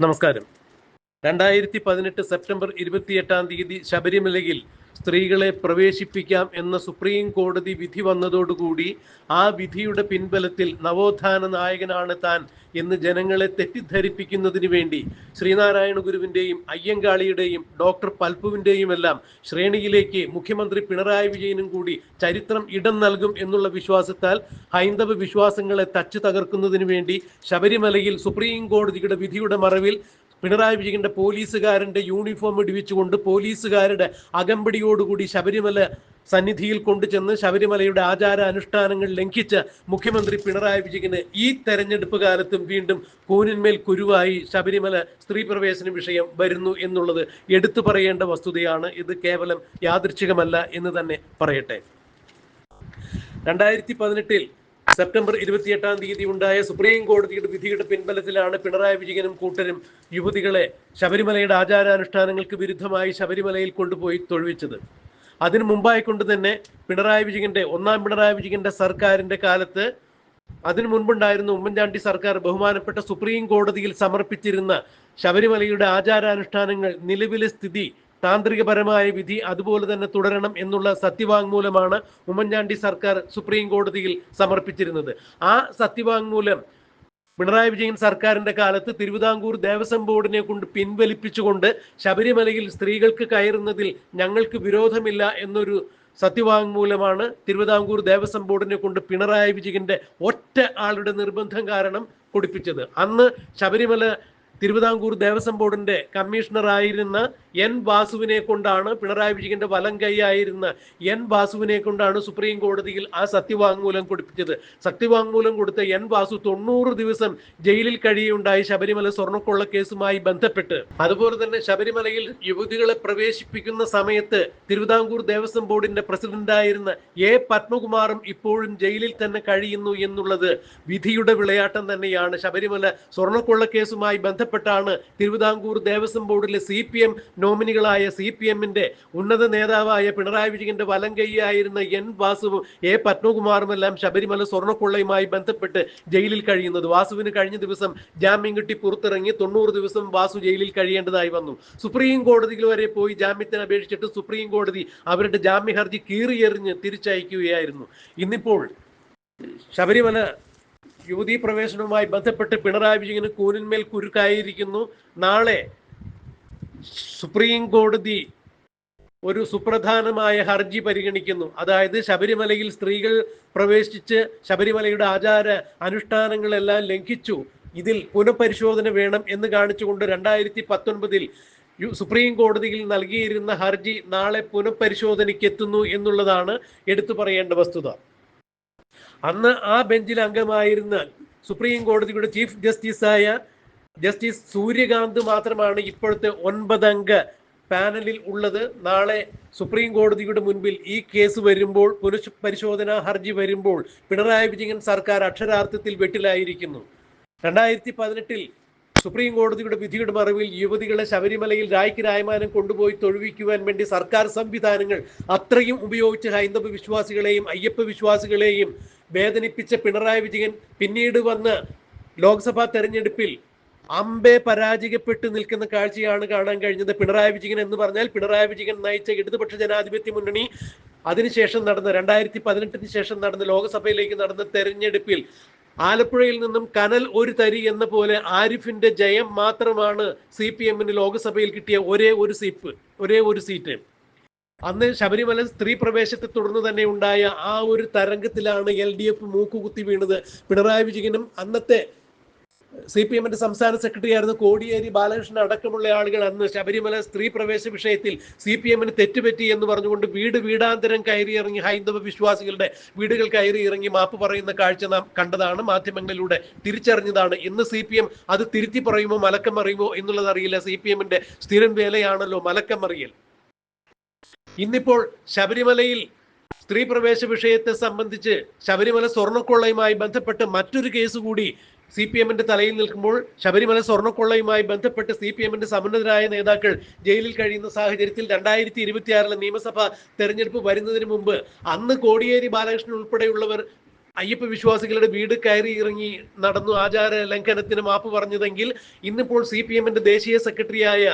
നമസ്കാരം. രണ്ടായിരത്തി പതിനെട്ട് സെപ്റ്റംബർ ഇരുപത്തിയെട്ടാം തീയതി ശബരിമലയിൽ സ്ത്രീകളെ പ്രവേശിപ്പിക്കാം എന്ന സുപ്രീം കോടതി വിധി വന്നതോടുകൂടി ആ വിധിയുടെ പിൻബലത്തിൽ നവോത്ഥാന നായകനാണ് താൻ എന്ന് ജനങ്ങളെ തെറ്റിദ്ധരിപ്പിക്കുന്നതിന് വേണ്ടി ശ്രീനാരായണ ഗുരുവിന്റെയും അയ്യങ്കാളിയുടെയും ഡോക്ടർ പൽപ്പുവിന്റെയും എല്ലാം ശ്രേണിയിലേക്ക് മുഖ്യമന്ത്രി പിണറായി വിജയനും കൂടി ചരിത്രം ഇടം നൽകും എന്നുള്ള വിശ്വാസത്താൽ ഹൈന്ദവ വിശ്വാസങ്ങളെ തച്ചു തകർക്കുന്നതിന് വേണ്ടി ശബരിമലയിൽ സുപ്രീം കോടതിയുടെ വിധിയുടെ മറവിൽ പിണറായി വിജയന്റെ പോലീസുകാരന്റെ യൂണിഫോം ഇടിവിച്ചുകൊണ്ട് പോലീസുകാരുടെ അകമ്പടിയോടുകൂടി ശബരിമല സന്നിധിയിൽ കൊണ്ടുചെന്ന് ശബരിമലയുടെ ആചാര അനുഷ്ഠാനങ്ങൾ ലംഘിച്ച മുഖ്യമന്ത്രി പിണറായി വിജയന് ഈ തെരഞ്ഞെടുപ്പ് കാലത്തും വീണ്ടും കൂനിന്മേൽ കുരുവായി ശബരിമല സ്ത്രീ പ്രവേശന വിഷയം വരുന്നു എന്നുള്ളത് എടുത്തു പറയേണ്ട വസ്തുതയാണ്. ഇത് കേവലം യാദൃച്ഛികമല്ല എന്ന് തന്നെ പറയട്ടെ. രണ്ടായിരത്തി പതിനെട്ടിൽ സെപ്റ്റംബർ ഇരുപത്തിയെട്ടാം തീയതി ഉണ്ടായ സുപ്രീം കോടതിയുടെ വിധിയുടെ പിൻബലത്തിലാണ് പിണറായി വിജയനും കൂട്ടരും യുവതികളെ ശബരിമലയുടെ ആചാരാനുഷ്ഠാനങ്ങൾക്ക് വിരുദ്ധമായി ശബരിമലയിൽ കൊണ്ടുപോയി തൊഴുവിച്ചത്. അതിനു മുമ്പായി കൊണ്ട് തന്നെ പിണറായി വിജയന്റെ ഒന്നാം പിണറായി വിജയന്റെ സർക്കാരിന്റെ കാലത്ത് അതിനു മുൻപുണ്ടായിരുന്ന ഉമ്മൻചാണ്ടി സർക്കാർ ബഹുമാനപ്പെട്ട സുപ്രീം കോടതിയിൽ സമർപ്പിച്ചിരുന്ന ശബരിമലയുടെ ആചാരാനുഷ്ഠാനങ്ങൾ നിലവിലെ സ്ഥിതി താന്ത്രികപരമായ വിധി അതുപോലെ തന്നെ തുടരണം എന്നുള്ള സത്യവാങ്മൂലമാണ് ഉമ്മൻചാണ്ടി സർക്കാർ സുപ്രീം കോടതിയിൽ സമർപ്പിച്ചിരുന്നത്. ആ സത്യവാങ്മൂലം പിണറായി വിജയൻ സർക്കാരിന്റെ കാലത്ത് തിരുവിതാംകൂർ ദേവസ്വം ബോർഡിനെ കൊണ്ട് പിൻവലിപ്പിച്ചുകൊണ്ട് ശബരിമലയിൽ സ്ത്രീകൾക്ക് കയറുന്നതിൽ ഞങ്ങൾക്ക് വിരോധമില്ല എന്നൊരു സത്യവാങ്മൂലമാണ് തിരുവിതാംകൂർ ദേവസ്വം ബോർഡിനെ കൊണ്ട് പിണറായി വിജയന്റെ ഒറ്റ ആളുടെ നിർബന്ധം കാരണം കൊടുപ്പിച്ചത്. അന്ന് ശബരിമല തിരുവിതാംകൂർ ദേവസ്വം ബോർഡിന്റെ കമ്മീഷണറായിരുന്ന എൻ വാസുവിനെ കൊണ്ടാണ് പിണറായി വിജയന്റെ വലം കൈയായിരുന്ന എൻ വാസുവിനെ കൊണ്ടാണ് സുപ്രീം കോടതിയിൽ ആ സത്യവാങ്മൂലം കൊടുപ്പിച്ചത്. സത്യവാങ്മൂലം കൊടുത്ത എൻ വാസു തൊണ്ണൂറ് ദിവസം ജയിലിൽ കഴിയുണ്ടായി ശബരിമല സ്വർണക്കൊള്ള കേസുമായി ബന്ധപ്പെട്ട്. അതുപോലെ തന്നെ ശബരിമലയിൽ യുവതികളെ പ്രവേശിപ്പിക്കുന്ന സമയത്ത് തിരുവിതാംകൂർ ദേവസ്വം ബോർഡിന്റെ പ്രസിഡന്റായിരുന്ന എ പത്മകുമാറും ഇപ്പോഴും ജയിലിൽ തന്നെ കഴിയുന്നു എന്നുള്ളത് വിധിയുടെ വിളയാട്ടം തന്നെയാണ്. ശബരിമല സ്വർണക്കൊള്ള കേസുമായി ബന്ധപ്പെട്ടാണ് തിരുവിതാംകൂർ ദേവസ്വം ബോർഡിലെ സി പി എം നോമിനികളായ സി പി എമ്മിന്റെ ഉന്നത നേതാവായ പിണറായി വിജയന്റെ വലം കൈയായിരുന്ന എൻ വാസുവും എ പത്മകുമാറും എല്ലാം ശബരിമല സ്വർണക്കൊള്ളയുമായി ബന്ധപ്പെട്ട് ജയിലിൽ കഴിയുന്നത്. വാസുവിന് കഴിഞ്ഞ ദിവസം ജാമ്യം കിട്ടി പുറത്തിറങ്ങി തൊണ്ണൂറ് ദിവസം വാസു ജയിലിൽ കഴിയേണ്ടതായി വന്നു. സുപ്രീം കോടതിയിൽ വരെ പോയി ജാമ്യത്തിന് അപേക്ഷിച്ചിട്ട് സുപ്രീം കോടതി അവരുടെ ജാമ്യ ഹർജി കീറിയെറിഞ്ഞ് തിരിച്ചയക്കുകയായിരുന്നു. ഇന്നിപ്പോൾ ശബരിമല യുവതീ പ്രവേശനവുമായി ബന്ധപ്പെട്ട് പിണറായി വിജയന് കൂനിന്മേൽ കുരുക്കായിരിക്കുന്നു. നാളെ സുപ്രീം കോടതി ഒരു സുപ്രധാനമായ ഹർജി പരിഗണിക്കുന്നു. അതായത് ശബരിമലയിൽ സ്ത്രീകൾ പ്രവേശിച്ച് ശബരിമലയുടെ ആചാര അനുഷ്ഠാനങ്ങളെല്ലാം ലംഘിച്ചു. ഇതിൽ പുനഃപരിശോധന വേണം എന്ന് കാണിച്ചുകൊണ്ട് രണ്ടായിരത്തി പത്തൊൻപതിൽ സുപ്രീം കോടതിയിൽ നൽകിയിരുന്ന ഹർജി നാളെ പുനഃപരിശോധനയ്ക്ക് എത്തുന്നു എന്നുള്ളതാണ് എടുത്തു പറയേണ്ട വസ്തുത. അന്ന് ആ ബെഞ്ചിൽ അംഗമായിരുന്ന സുപ്രീം കോടതിയുടെ ചീഫ് ജസ്റ്റിസായ ജസ്റ്റിസ് സൂര്യകാന്ത് മാത്രമാണ് ഇപ്പോഴത്തെ ഒൻപതംഗ പാനലിൽ ഉള്ളത്. നാളെ സുപ്രീം കോടതിയുടെ മുൻപിൽ ഈ കേസ് വരുമ്പോൾ പുനഃ പരിശോധനാ ഹർജി വരുമ്പോൾ പിണറായി വിജയൻ സർക്കാർ അക്ഷരാർത്ഥത്തിൽ വെട്ടിലായിരിക്കുന്നു. രണ്ടായിരത്തി പതിനെട്ടിൽ സുപ്രീം കോടതിയുടെ വിധിയുടെ മറവിൽ യുവതികളെ ശബരിമലയിൽ രായ്ക്ക് രായ്മാനം കൊണ്ടുപോയി തൊഴുവിക്കുവാൻ വേണ്ടി സർക്കാർ സംവിധാനങ്ങൾ അത്രയും ഉപയോഗിച്ച് ഹൈന്ദവ വിശ്വാസികളെയും അയ്യപ്പ വിശ്വാസികളെയും വേദനിപ്പിച്ച പിണറായി വിജയൻ പിന്നീട് വന്ന് ലോക്സഭാ തെരഞ്ഞെടുപ്പിൽ അമ്പെ പരാജയപ്പെട്ട് നിൽക്കുന്ന കാഴ്ചയാണ് കാണാൻ കഴിഞ്ഞത്. പിണറായി വിജയൻ എന്ന് പറഞ്ഞാൽ പിണറായി വിജയൻ നയിച്ച ഇടതുപക്ഷ ജനാധിപത്യ മുന്നണി അതിനുശേഷം നടന്ന രണ്ടായിരത്തി പതിനെട്ടിന് ശേഷം നടന്ന ലോക്സഭയിലേക്ക് നടന്ന തെരഞ്ഞെടുപ്പിൽ ആലപ്പുഴയിൽ നിന്നും കനൽ ഒരു തരി എന്ന പോലെ ആരിഫിന്റെ ജയം മാത്രമാണ് സി പി എമ്മിന് ലോക്സഭയിൽ കിട്ടിയ ഒരേ ഒരു സീപ്പ് ഒരേ ഒരു സീറ്റ്. അന്ന് ശബരിമല സ്ത്രീ പ്രവേശത്തെ തുടർന്ന് തന്നെ ഉണ്ടായ ആ ഒരു തരംഗത്തിലാണ് എൽ ഡി എഫ് മൂക്കുകുത്തി വീണത്. പിണറായി വിജയനും അന്നത്തെ സി പി എമ്മിന്റെ സംസ്ഥാന സെക്രട്ടറി ആയിരുന്ന കോടിയേരി ബാലകൃഷ്ണൻ അടക്കമുള്ള ആളുകൾ അന്ന് ശബരിമല സ്ത്രീ പ്രവേശ വിഷയത്തിൽ സി പി എമ്മിന് തെറ്റുപറ്റി എന്ന് പറഞ്ഞുകൊണ്ട് വീട് വീടാന്തരം കയറി ഇറങ്ങി ഹൈന്ദവ വിശ്വാസികളുടെ വീടുകൾ കയറി ഇറങ്ങി മാപ്പ് പറയുന്ന കാഴ്ച നാം കണ്ടതാണ് മാധ്യമങ്ങളിലൂടെ തിരിച്ചറിഞ്ഞതാണ്. ഇന്ന് സി പി എം അത് തിരുത്തി പറയുമോ മലക്കം അറിയുമോ എന്നുള്ളത് അറിയില്ല. സി പി എമ്മിന്റെ സ്ഥിരം വേലയാണല്ലോ മലക്കം അറിയൽ. ഇന്നിപ്പോൾ ശബരിമലയിൽ സ്ത്രീ പ്രവേശ വിഷയത്തെ സംബന്ധിച്ച് ശബരിമല സ്വർണക്കൊള്ളയുമായി ബന്ധപ്പെട്ട് മറ്റൊരു കേസ് കൂടി സി പി എമ്മിന്റെ തലയിൽ നിൽക്കുമ്പോൾ ശബരിമല സ്വർണക്കൊള്ളയുമായി ബന്ധപ്പെട്ട് സി പി എമ്മിന്റെ സമുന്നതരായ നേതാക്കൾ ജയിലിൽ കഴിയുന്ന സാഹചര്യത്തിൽ രണ്ടായിരത്തി ഇരുപത്തിയാറിലെ നിയമസഭ തെരഞ്ഞെടുപ്പ് വരുന്നതിന് മുമ്പ് അന്ന് കോടിയേരി ബാലകൃഷ്ണൻ ഉൾപ്പെടെയുള്ളവർ അയ്യപ്പ വിശ്വാസികളുടെ വീട് കയറി ഇറങ്ങി നടന്നു ആചാര ലംഘനത്തിന് മാപ്പ് പറഞ്ഞതെങ്കിൽ ഇന്നിപ്പോൾ സി പി എമ്മിന്റെ ദേശീയ സെക്രട്ടറിയായ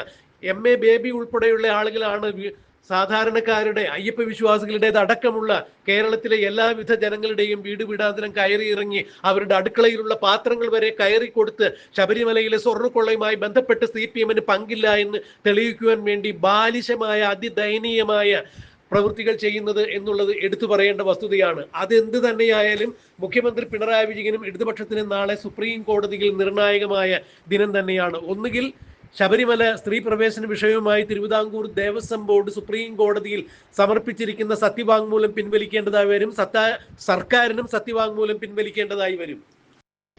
എം എ ബേബി ഉൾപ്പെടെയുള്ള ആളുകളാണ് സാധാരണക്കാരുടെ അയ്യപ്പ വിശ്വാസികളുടേത് അടക്കമുള്ള കേരളത്തിലെ എല്ലാവിധ ജനങ്ങളുടെയും വീട് വീടാന്തരം കയറി ഇറങ്ങി അവരുടെ അടുക്കളയിലുള്ള പാത്രങ്ങൾ വരെ കയറി കൊടുത്ത് ശബരിമലയിലെ സ്വർണക്കൊള്ളയുമായി ബന്ധപ്പെട്ട് സി പി എമ്മിന് പങ്കില്ല എന്ന് തെളിയിക്കുവാൻ വേണ്ടി ബാലിശമായ അതിദയനീയമായ പ്രവൃത്തികൾ ചെയ്യുന്നത് എന്നുള്ളത് എടുത്തു പറയേണ്ട വസ്തുതയാണ്. അതെന്ത് തന്നെയായാലും മുഖ്യമന്ത്രി പിണറായി വിജയനും ഇടതുപക്ഷത്തിനും നാളെ സുപ്രീം കോടതിയിൽ നിർണായകമായ ദിനം തന്നെയാണ്. ഒന്നുകിൽ ശബരിമല സ്ത്രീ പ്രവേശന വിഷയവുമായി തിരുവിതാംകൂർ ദേവസ്വം ബോർഡ് സുപ്രീം കോടതിയിൽ സമർപ്പിച്ചിരിക്കുന്ന സത്യവാങ്മൂലം പിൻവലിക്കേണ്ടതായി വരും. സർക്കാരിനും സത്യവാങ്മൂലം പിൻവലിക്കേണ്ടതായി വരും.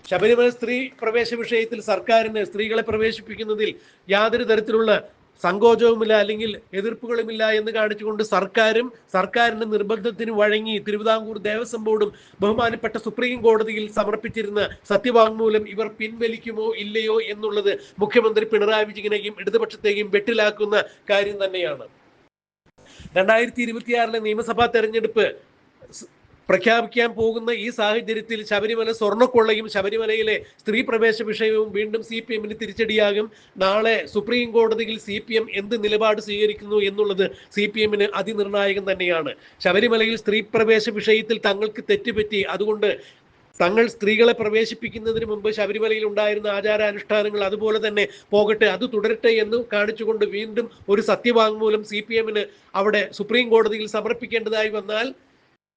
ശബരിമല സ്ത്രീ പ്രവേശ വിഷയത്തിൽ സർക്കാരിന് സ്ത്രീകളെ പ്രവേശിപ്പിക്കുന്നതിൽ യാതൊരു തരത്തിലുള്ള സങ്കോചവുമില്ല അല്ലെങ്കിൽ എതിർപ്പുകളുമില്ല എന്ന് കാണിച്ചുകൊണ്ട് സർക്കാരും സർക്കാരിന്റെ നിർബന്ധത്തിന് വഴങ്ങി തിരുവിതാംകൂർ ദേവസ്വം ബോർഡും ബഹുമാനപ്പെട്ട സുപ്രീം കോടതിയിൽ സമർപ്പിച്ചിരുന്ന സത്യവാങ്മൂലം ഇവർ പിൻവലിക്കുമോ ഇല്ലയോ എന്നുള്ളത് മുഖ്യമന്ത്രി പിണറായി വിജയനെയും ഇടതുപക്ഷത്തെയും വെട്ടിലാക്കുന്ന കാര്യം തന്നെയാണ്. രണ്ടായിരത്തി ഇരുപത്തിയാറിലെ നിയമസഭാ തെരഞ്ഞെടുപ്പ് പ്രഖ്യാപിക്കാൻ പോകുന്ന ഈ സാഹചര്യത്തിൽ ശബരിമല സ്വർണക്കൊള്ളയും ശബരിമലയിലെ സ്ത്രീ പ്രവേശ വിഷയവും വീണ്ടും സി പി എമ്മിന് തിരിച്ചടിയാകും. നാളെ സുപ്രീം കോടതിയിൽ സി പി എം എന്ത് നിലപാട് സ്വീകരിക്കുന്നു എന്നുള്ളത് സി പി എമ്മിന് അതിനിർണായകം തന്നെയാണ്. ശബരിമലയിൽ സ്ത്രീ പ്രവേശ വിഷയത്തിൽ തങ്ങൾക്ക് തെറ്റുപറ്റി. അതുകൊണ്ട് തങ്ങൾ സ്ത്രീകളെ പ്രവേശിപ്പിക്കുന്നതിന് മുമ്പ് ശബരിമലയിൽ ഉണ്ടായിരുന്ന ആചാരാനുഷ്ഠാനങ്ങൾ അതുപോലെ തന്നെ പോകട്ടെ അത് തുടരട്ടെ എന്ന് കാണിച്ചുകൊണ്ട് വീണ്ടും ഒരു സത്യവാങ്മൂലം സി പി എമ്മിന് അവിടെ സുപ്രീം കോടതിയിൽ സമർപ്പിക്കേണ്ടതായി വന്നാൽ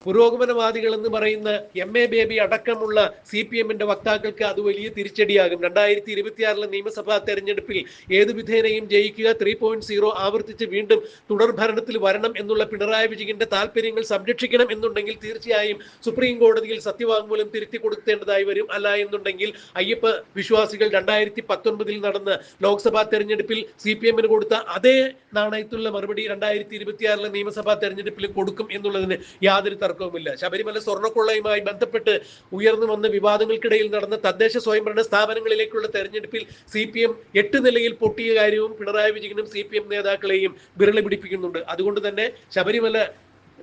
പുരോഗമനവാദികൾ എന്ന് പറയുന്ന എം എ ബേബി അടക്കമുള്ള സി പി എമ്മിന്റെ വക്താക്കൾക്ക് അത് വലിയ തിരിച്ചടിയാകും. രണ്ടായിരത്തി ഇരുപത്തിയാറിലെ നിയമസഭാ തെരഞ്ഞെടുപ്പിൽ ഏത് വിധേനയും ജയിക്കുക ത്രീ പോയിന്റ് സീറോ ആവർത്തിച്ച് വീണ്ടും തുടർഭരണത്തിൽ വരണം എന്നുള്ള പിണറായി വിജയന്റെ താല്പര്യങ്ങൾ സംരക്ഷിക്കണം എന്നുണ്ടെങ്കിൽ തീർച്ചയായും സുപ്രീം കോടതിയിൽ സത്യവാങ്മൂലം തിരുത്തി കൊടുക്കേണ്ടതായി വരും. അല്ല എന്നുണ്ടെങ്കിൽ അയ്യപ്പ വിശ്വാസികൾ രണ്ടായിരത്തി പത്തൊൻപതിൽ നടന്ന ലോക്സഭാ തെരഞ്ഞെടുപ്പിൽ സി പി എമ്മിന് കൊടുത്ത അതേ നാണയത്തുള്ള മറുപടി രണ്ടായിരത്തി ഇരുപത്തിയാറിലെ നിയമസഭാ തെരഞ്ഞെടുപ്പിൽ കൊടുക്കും എന്നുള്ളതിന് യാതൊരു തർക്കവുമില്ല. ശബരിമല സ്വർണക്കൊള്ളയുമായി ബന്ധപ്പെട്ട് ഉയർന്നു വന്ന വിവാദങ്ങൾക്കിടയിൽ നടന്ന തദ്ദേശ സ്വയംഭരണ സ്ഥാപനങ്ങളിലേക്കുള്ള തെരഞ്ഞെടുപ്പിൽ സി പി എം എട്ട് നിലയിൽ പൊട്ടിയ കാര്യവും പിണറായി വിജയനും സി പി എം നേതാക്കളെയും വിരളി പിടിപ്പിക്കുന്നുണ്ട്. അതുകൊണ്ട് തന്നെ ശബരിമല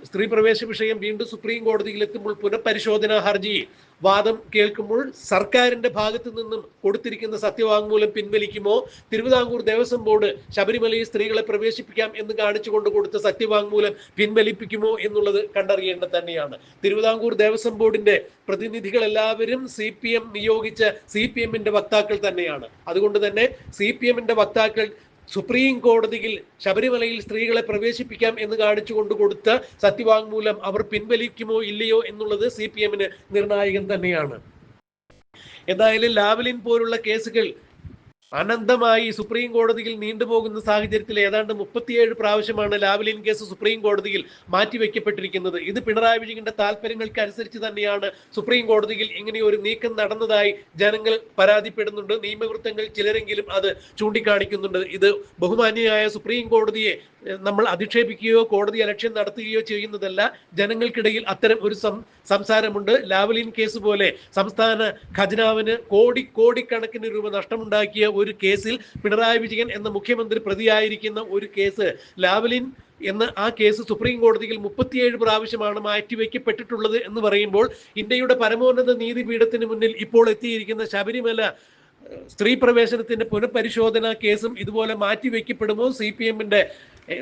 സ്ത്രീ പ്രവേശ വിഷയം വീണ്ടും സുപ്രീം കോടതിയിൽ എത്തുമ്പോൾ പുനഃപരിശോധനാ ഹർജി. വാദം കേൾക്കുമ്പോൾ സർക്കാരിന്റെ ഭാഗത്തു നിന്നും കൊടുത്തിരിക്കുന്ന സത്യവാങ്മൂലം പിൻവലിക്കുമോ? തിരുവിതാംകൂർ ദേവസ്വം ബോർഡ് ശബരിമലയിൽ സ്ത്രീകളെ പ്രവേശിപ്പിക്കാം എന്ന് കാണിച്ചുകൊണ്ട് കൊടുത്ത സത്യവാങ്മൂലം പിൻവലിപ്പിക്കുമോ എന്നുള്ളത് കണ്ടറിയേണ്ടത് തന്നെയാണ്. തിരുവിതാംകൂർ ദേവസ്വം ബോർഡിന്റെ പ്രതിനിധികൾ എല്ലാവരും സി പി എം നിയോഗിച്ച സി പി എമ്മിന്റെ വക്താക്കൾ തന്നെയാണ്. അതുകൊണ്ട് തന്നെ സി പി എമ്മിന്റെ വക്താക്കൾ സുപ്രീം കോടതിയിൽ ശബരിമലയിൽ സ്ത്രീകളെ പ്രവേശിപ്പിക്കാം എന്ന് കാണിച്ചുകൊണ്ട് കൊടുത്ത സത്യവാങ്മൂലം അവർ പിൻവലിക്കുമോ ഇല്ലയോ എന്നുള്ളത് സി പി എമ്മിന് നിർണായകം തന്നെയാണ്. എന്തായാലും ലാവലിൻ പോലുള്ള കേസുകൾ അനന്തമായി സുപ്രീം കോടതിയിൽ നീണ്ടുപോകുന്ന സാഹചര്യത്തിൽ ഏതാണ്ട് മുപ്പത്തിയേഴ് പ്രാവശ്യമാണ് ലാവ്ലിൻ കേസ് സുപ്രീം കോടതിയിൽ മാറ്റിവെക്കപ്പെട്ടിരിക്കുന്നത്. ഇത് പിണറായി വിജയന്റെ താല്പര്യങ്ങൾക്ക് അനുസരിച്ച് തന്നെയാണ് സുപ്രീം കോടതിയിൽ ഇങ്ങനെ ഒരു നീക്കം നടന്നതായി ജനങ്ങൾ പരാതിപ്പെടുന്നുണ്ട്. നിയമവൃത്തങ്ങൾ ചിലരെങ്കിലും അത് ചൂണ്ടിക്കാണിക്കുന്നുണ്ട്. ഇത് ബഹുമാന്യയായ സുപ്രീം കോടതിയെ നമ്മൾ അധിക്ഷേപിക്കുകയോ കോടതി അലക്ഷ്യം നടത്തുകയോ ചെയ്യുന്നതല്ല. ജനങ്ങൾക്കിടയിൽ അത്തരം ഒരു സംസാരമുണ്ട്. ലാവ്ലിൻ കേസ് പോലെ സംസ്ഥാന ഖജനാവിന് കോടി കോടിക്കണക്കിന് രൂപ നഷ്ടമുണ്ടാക്കിയ ഒരു കേസിൽ പിണറായി വിജയൻ എന്ന മുഖ്യമന്ത്രി പ്രതിയായിരിക്കുന്ന ഒരു കേസ് ലാവലിൻ എന്ന ആ കേസ് സുപ്രീം കോടതിയിൽ മുപ്പത്തിയേഴ് പ്രാവശ്യമാണ് മാറ്റിവെക്കപ്പെട്ടിട്ടുള്ളത് എന്ന് പറയുമ്പോൾ ഇന്ത്യയുടെ പരമോന്നത നീതിപീഠത്തിന് മുന്നിൽ ഇപ്പോൾ എത്തിയിരിക്കുന്ന ശബരിമല സ്ത്രീ പ്രവേശനത്തിന്റെ പുനഃപരിശോധന കേസും ഇതുപോലെ മാറ്റിവെക്കപ്പെടുമോ സി പി എമ്മിന്റെ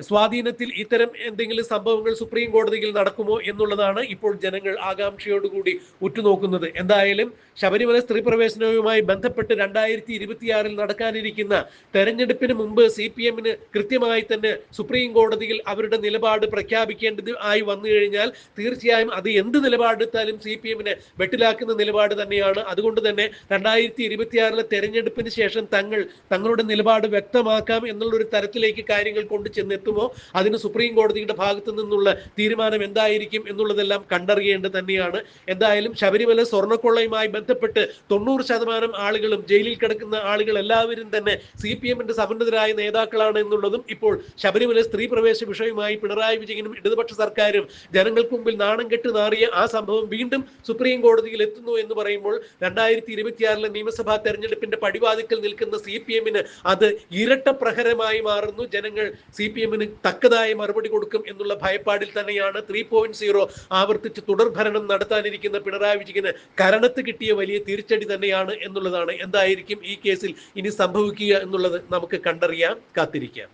സ്വാധീനത്തിൽ ഇത്തരം എന്തെങ്കിലും സംഭവങ്ങൾ സുപ്രീം കോടതിയിൽ നടക്കുമോ എന്നുള്ളതാണ് ഇപ്പോൾ ജനങ്ങൾ ആകാംക്ഷയോടുകൂടി ഉറ്റുനോക്കുന്നത്. എന്തായാലും ശബരിമല സ്ത്രീ പ്രവേശനവുമായി ബന്ധപ്പെട്ട് രണ്ടായിരത്തി ഇരുപത്തിയാറിൽ നടക്കാനിരിക്കുന്ന തെരഞ്ഞെടുപ്പിന് മുമ്പ് സി പി എമ്മിന് കൃത്യമായി തന്നെ സുപ്രീം കോടതിയിൽ അവരുടെ നിലപാട് പ്രഖ്യാപിക്കേണ്ടത് ആയി വന്നു കഴിഞ്ഞാൽ തീർച്ചയായും അത് എന്ത് നിലപാടെടുത്താലും സി പി എമ്മിനെ വെട്ടിലാക്കുന്ന നിലപാട് തന്നെയാണ്. അതുകൊണ്ട് തന്നെ രണ്ടായിരത്തി ഇരുപത്തിയാറിലെ തെരഞ്ഞെടുപ്പിന് ശേഷം തങ്ങൾ തങ്ങളുടെ നിലപാട് വ്യക്തമാക്കാം എന്നുള്ളൊരു തരത്തിലേക്ക് കാര്യങ്ങൾ കൊണ്ടു ചെന്നെത്തുമോ അതിന് സുപ്രീം കോടതിയുടെ ഭാഗത്തു നിന്നുള്ള തീരുമാനം എന്തായിരിക്കും എന്നുള്ളതെല്ലാം കണ്ടറിയേണ്ടത് തന്നെയാണ്. എന്തായാലും ശബരിമല സ്വർണക്കൊള്ളയുമായി ബന്ധപ്പെട്ട് തൊണ്ണൂറ് ശതമാനം ആളുകളും ജയിലിൽ കിടക്കുന്ന ആളുകൾ എല്ലാവരും തന്നെ സി പി എമ്മിന്റെ സമന്നതരായ നേതാക്കളാണ് എന്നുള്ളതും ഇപ്പോൾ ശബരിമല സ്ത്രീ പ്രവേശ വിഷയമായി പിണറായി വിജയനും ഇടതുപക്ഷ സർക്കാരും ജനങ്ങൾക്ക് മുമ്പിൽ നാണം കെട്ട് നാറിയ ആ സംഭവം വീണ്ടും സുപ്രീം കോടതിയിൽ എത്തുന്നു എന്ന് പറയുമ്പോൾ രണ്ടായിരത്തി ഇരുപത്തിയാറിലെ നിയമസഭാ തെരഞ്ഞെടുപ്പിന്റെ പടിവാതിക്കൽ നിൽക്കുന്ന സി പി എമ്മിന് അത് ഇരട്ട പ്രഹരമായി മാറുന്നു. ജനങ്ങൾ സി പി പി എമ്മിന് തക്കതായ മറുപടി കൊടുക്കും എന്നുള്ള ഭയപ്പാടിൽ തന്നെയാണ് ത്രീ പോയിന്റ് സീറോ ആവർത്തിച്ച് തുടർഭരണം നടത്താനിരിക്കുന്ന പിണറായി വിജയന് കരണത്ത് കിട്ടിയ വലിയ തിരിച്ചടി തന്നെയാണ് എന്നുള്ളതാണ്. എന്തായിരിക്കും ഈ കേസിൽ ഇനി സംഭവിക്കുക എന്നുള്ളത് നമുക്ക് കണ്ടറിയാം കാത്തിരിക്കാം.